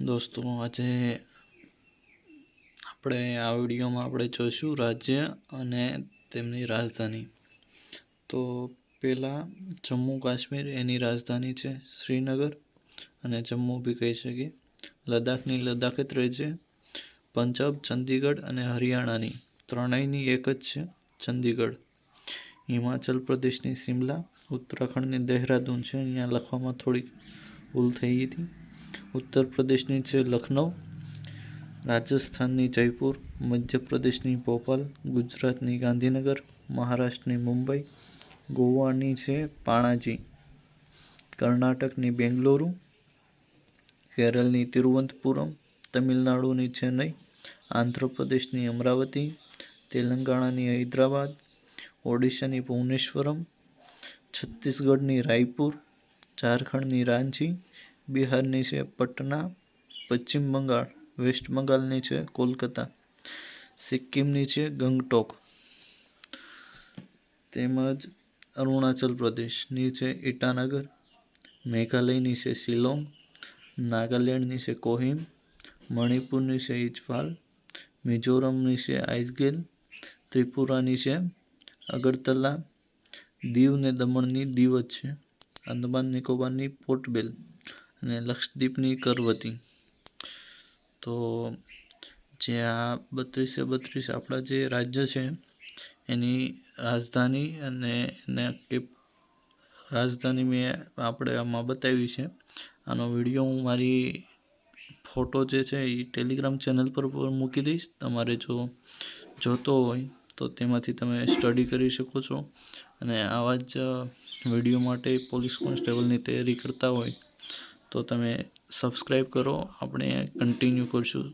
દોસ્તો, આજે આપણે આ વિડીયોમાં આપણે જોઈશું રાજ્ય અને તેમની રાજધાની. તો પહેલાં જમ્મુ કાશ્મીર એની રાજધાની છે, શ્રીનગર અને જમ્મુ બી કહી શકીએ. લદ્દાખની લદ્દાખ જ રહે છે, પંજાબ, ચંદીગઢ અને હરિયાણાની. ત્રણેયની એક જ છે, ચંદીગઢ. હિમાચલ પ્રદેશની શિમલા, ઉત્તરાખંડની દહેરાદૂન છે, અહીંયા લખવામાં થોડીક ભૂલ થઈ હતી. ઉત્તર પ્રદેશની છે લખનઉ રાજસ્થાનની જયપુર, મધ્યપ્રદેશની ભોપાલ, ગુજરાતની ગાંધીનગર, મહારાષ્ટ્રની મુંબઈ, ગોવાની છે પાણાજી, કર્ણાટકની બેંગલુરુ, કેરળની તિરુવનંતપુરમ તમિલનાડુની ચેન્નઈ, આંધ્રપ્રદેશની અમરાવતી, તેલંગાણાની હૈદરાબાદ, ઓડિશાની ભુવનેશ્વરમ, છત્તીસગઢની રાયપુર, ઝારખંડની રાંચી બિહારની છે, પટના, પશ્ચિમ બંગાળ, વેસ્ટ બંગાળની છે, કોલકાતા, સિક્કિમની છે, ગંગટોક. તેમજ અરુણાચલ પ્રદેશની છે ઇટાનગર મેઘાલયની છે, શિલોંગ, નાગાલેન્ડની છે, કોહિમ, મણિપુરની છે, ઇજફાલ, મિઝોરમની છે, આઇસગેલ, ત્રિપુરાની છે, અગરતલા દીવ ને દમણની દીવ જ છે અંદમાન નિકોબારની પોર્ટબેલ અને લક્ષદ્વીપની કરવતી તો જે આ બત્રીસે બત્રીસ આપણા જે રાજ્ય છે, એની રાજધાની અને એને કેપ રાજધાની મેં આપણે આમાં બતાવી છે. આનો વીડિયો હું મારી ફોટો જે છે એ ટેલિગ્રામ ચેનલ પર મૂકી દઈશ. તમારે જો જોતો હોય તો તેમાંથી તમે સ્ટડી કરી શકો છો. અને આવા જ વીડિયો માટે પોલીસ કોન્સ્ટેબલની તૈયારી કરતા હોય તો તમે સબસ્ક્રાઈબ કરો. આપણે કન્ટિન્યુ કરશું.